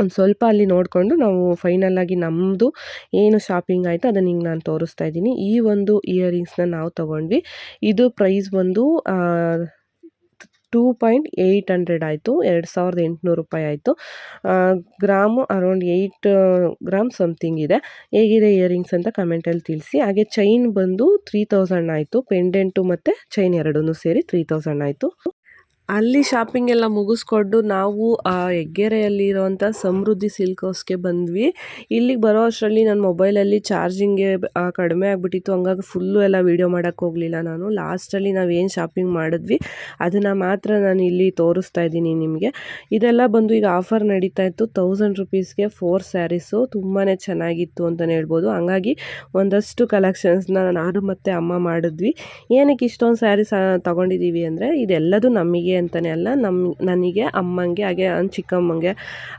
ಒಂದು ಸ್ವಲ್ಪ ಅಲ್ಲಿ ನೋಡಿಕೊಂಡು ನಾವು ಫೈನಲಾಗಿ ನಮ್ಮದು ಏನು ಶಾಪಿಂಗ್ ಆಯಿತು ಅದನ್ನು ಹಿಂಗೆ ನಾನು ತೋರಿಸ್ತಾ ಇದ್ದೀನಿ. ಈ ಒಂದು ಇಯರಿಂಗ್ಸ್ನ ನಾವು ತೊಗೊಂಡ್ವಿ. ಇದು ಪ್ರೈಸ್ ಬಂದು ಟೂ ಪಾಯಿಂಟ್ ಏಯ್ಟ್ ಹಂಡ್ರೆಡ್ ಆಯಿತು, ಎರಡು ಸಾವಿರದ ಎಂಟುನೂರು ರೂಪಾಯಿ ಆಯಿತು. Gram around eight gram something ಇದೆ. ಹೇಗಿದೆ ಇಯರಿಂಗ್ಸ್ ಅಂತ ಕಮೆಂಟಲ್ಲಿ ತಿಳಿಸಿ. ಹಾಗೆ ಚೈನ್ ಬಂದು ತ್ರೀ ತೌಸಂಡ್ ಆಯಿತು ಪೆಂಡೆಂಟು ಮತ್ತು ಚೈನ್ ಎರಡೂ ಸೇರಿ ತ್ರೀ ತೌಸಂಡ್ ಆಯಿತು. ಅಲ್ಲಿ ಶಾಪಿಂಗ್ ಎಲ್ಲ ಮುಗಿಸ್ಕೊಂಡು ನಾವು ಆ ಹೆಗ್ಗೆರೆಯಲ್ಲಿರೋಂಥ ಸಮೃದ್ಧಿ ಸಿಲ್ಕ್ ಹೌಸ್ಗೆ ಬಂದ್ವಿ. ಇಲ್ಲಿಗೆ ಬರೋ ಅಷ್ಟರಲ್ಲಿ ನನ್ನ ಮೊಬೈಲಲ್ಲಿ ಚಾರ್ಜಿಂಗ್ಗೆ ಕಡಿಮೆ ಆಗಿಬಿಟ್ಟಿತ್ತು. ಹಂಗಾಗಿ ಫುಲ್ಲು ಎಲ್ಲ ವೀಡಿಯೋ ಮಾಡೋಕ್ಕೆ ಹೋಗಲಿಲ್ಲ ನಾನು. ಲಾಸ್ಟಲ್ಲಿ ನಾವೇನು ಶಾಪಿಂಗ್ ಮಾಡಿದ್ವಿ, ಅದನ್ನು ಮಾತ್ರ ನಾನು ಇಲ್ಲಿ ತೋರಿಸ್ತಾ ಇದ್ದೀನಿ ನಿಮಗೆ. ಇದೆಲ್ಲ ಬಂದು ಈಗ ಆಫರ್ ನಡೀತಾ ಇತ್ತು. ತೌಸಂಡ್ ರುಪೀಸ್ಗೆ ಫೋರ್ ಸ್ಯಾರೀಸು ತುಂಬಾ ಚೆನ್ನಾಗಿತ್ತು ಅಂತಲೇ ಹೇಳ್ಬೋದು. ಹಂಗಾಗಿ ಒಂದಷ್ಟು ಕಲೆಕ್ಷನ್ಸ್ನ ನಾನು ಮತ್ತು ಅಮ್ಮ ಮಾಡಿದ್ವಿ. ಏನಕ್ಕೆ ಇಷ್ಟೊಂದು ಸ್ಯಾರೀಸ್ ತಗೊಂಡಿದ್ದೀವಿ ಅಂದರೆ, ಇದೆಲ್ಲದೂ ನಮಗೆ ಅಂತಲೇ ಅಲ್ಲ ನಮ್ಮ ನನಗೆ, ಅಮ್ಮಂಗೆ, ಹಾಗೆ ನನ್ನ ಚಿಕ್ಕಮ್ಮಂಗೆ,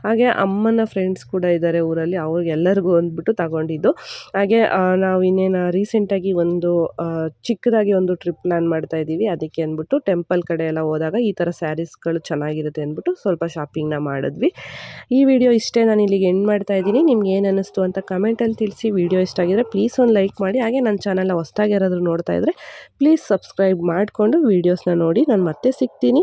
ಹಾಗೆ ಅಮ್ಮನ ಫ್ರೆಂಡ್ಸ್ ಕೂಡ ಇದ್ದಾರೆ ಊರಲ್ಲಿ, ಅವ್ರಿಗೆಲ್ಲರಿಗೂ ಅಂದ್ಬಿಟ್ಟು ತಗೊಂಡಿದ್ದು. ಹಾಗೆ ನಾವು ಇನ್ನೇನು ರೀಸೆಂಟಾಗಿ ಒಂದು ಚಿಕ್ಕದಾಗಿ ಒಂದು ಟ್ರಿಪ್ ಪ್ಲ್ಯಾನ್ ಮಾಡ್ತಾ ಇದ್ದೀವಿ. ಅದಕ್ಕೆ ಅಂದ್ಬಿಟ್ಟು ಟೆಂಪಲ್ ಕಡೆ ಎಲ್ಲ ಹೋದಾಗ ಈ ಥರ ಸ್ಯಾರೀಸ್ಗಳು ಚೆನ್ನಾಗಿರುತ್ತೆ ಅಂದ್ಬಿಟ್ಟು ಸ್ವಲ್ಪ ಶಾಪಿಂಗ್ನ ಮಾಡಿದ್ವಿ. ಈ ವಿಡಿಯೋ ಇಷ್ಟೇ ನಾನು ಇಲ್ಲಿಗೆ ಎಂಡ್ ಮಾಡ್ತಾ ಇದ್ದೀನಿ. ನಿಮ್ಗೆ ಏನು ಅನ್ನಿಸ್ತು ಅಂತ ಕಮೆಂಟಲ್ಲಿ ತಿಳಿಸಿ. ವಿಡಿಯೋ ಇಷ್ಟ ಆಗಿದ್ರೆ ಪ್ಲೀಸ್ ಒಂದು ಲೈಕ್ ಮಾಡಿ. ಹಾಗೆ ನನ್ನ ಚಾನಲ್ನ ಹೊಸ್ದಾಗಿ ಯಾರಾದರೂ ನೋಡ್ತಾ ಇದ್ದರೆ ಪ್ಲೀಸ್ ಸಬ್ಸ್ಕ್ರೈಬ್ ಮಾಡಿಕೊಂಡು ವೀಡಿಯೋಸ್ನ ನೋಡಿ. ನಾನು ಮತ್ತೆ ಸಿಗ್ತೀನಿ.